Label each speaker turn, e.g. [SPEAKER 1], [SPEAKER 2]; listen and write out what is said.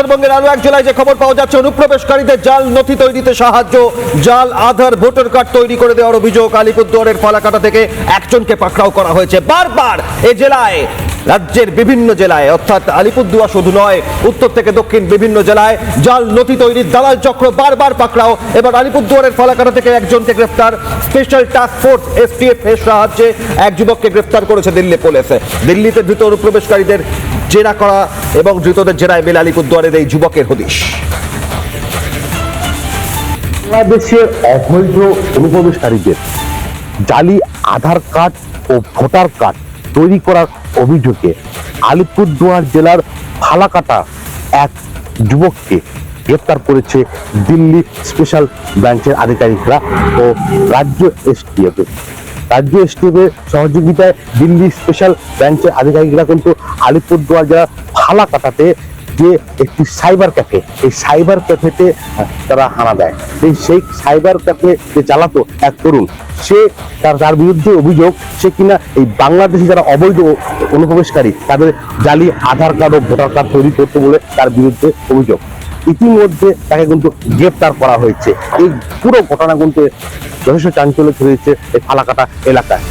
[SPEAKER 1] উত্তরবঙ্গের আরও এক জেলায় যে খবর পাওয়া যাচ্ছে, অনুপ্রবেশকারীদের জাল নথি তৈরিতে সাহায্য। জাল, আধার, ভোটার কার্ড তৈরি করে দেওয়ার অভিযোগ আলিপুরদুয়ারের ফালাকাটা থেকে একজনকে পাকড়াও করা হয়েছে। বারবার এ জেলায়, রাজ্যের বিভিন্ন জেলায়, অর্থাৎ আলিপুরদুয়ার শুধু নয়, উত্তর থেকে দক্ষিণ বিভিন্ন জেলায় জাল নথি তৈরির দালাল চক্র বারবার পাকড়াও। এবার আলিপুরদুয়ারের ফালাকাটা থেকে একজনকে গ্রেফতার। স্পেশাল টাস্ক ফোর্স এসটিএফ এর সাহায্যে এক যুবককে গ্রেফতার করেছে দিল্লি পুলিশ। দিল্লিতে ধৃত অনুপ্রবেশকারীদের জেরা করা এবং ধৃতদের জেরায় বেল আলিপুরদুয়ারের এই যুবকের হদিশ।
[SPEAKER 2] বাংলাদেশের অবৈধ অনুপ্রবেশকারীদের জালি, আধার কার্ড ও ভোটার কার্ড তৈরি করার অভিযোগে আলিপুরদুয়ার জেলার ফালাকাটা এক যুবককে গ্রেপ্তার করেছে দিল্লি স্পেশাল ব্রাঞ্চের আধিকারিকরা ও রাজ্য এসটিএফ রাজ্য এসটিএফের সহযোগিতায় দিল্লি স্পেশাল ব্রাঞ্চের আধিকারিকরা কিন্তু আলিপুরদুয়ার জেলার ফালাকাটাতে যে একটি সাইবার ক্যাফে এই সাইবার ক্যাফেতে তারা হানা দেয়। সেই সাইবার ক্যাফে যে চালাতো, এক তরুণ, সে তার তার বিরুদ্ধে অভিযোগ, সে কিনা এই বাংলাদেশে যারা অবৈধ অনুপ্রবেশকারী, তাদের জালি, আধার কার্ড ও ভোটার কার্ড তৈরি করতে বলে তার বিরুদ্ধে অভিযোগ। ইতিমধ্যে তাকে কিন্তু গ্রেপ্তার করা হয়েছে। এই পুরো ঘটনা কিন্তু যথেষ্ট চাঞ্চল্য ছড়িয়েছে এই ফালাকাটা এলাকায়।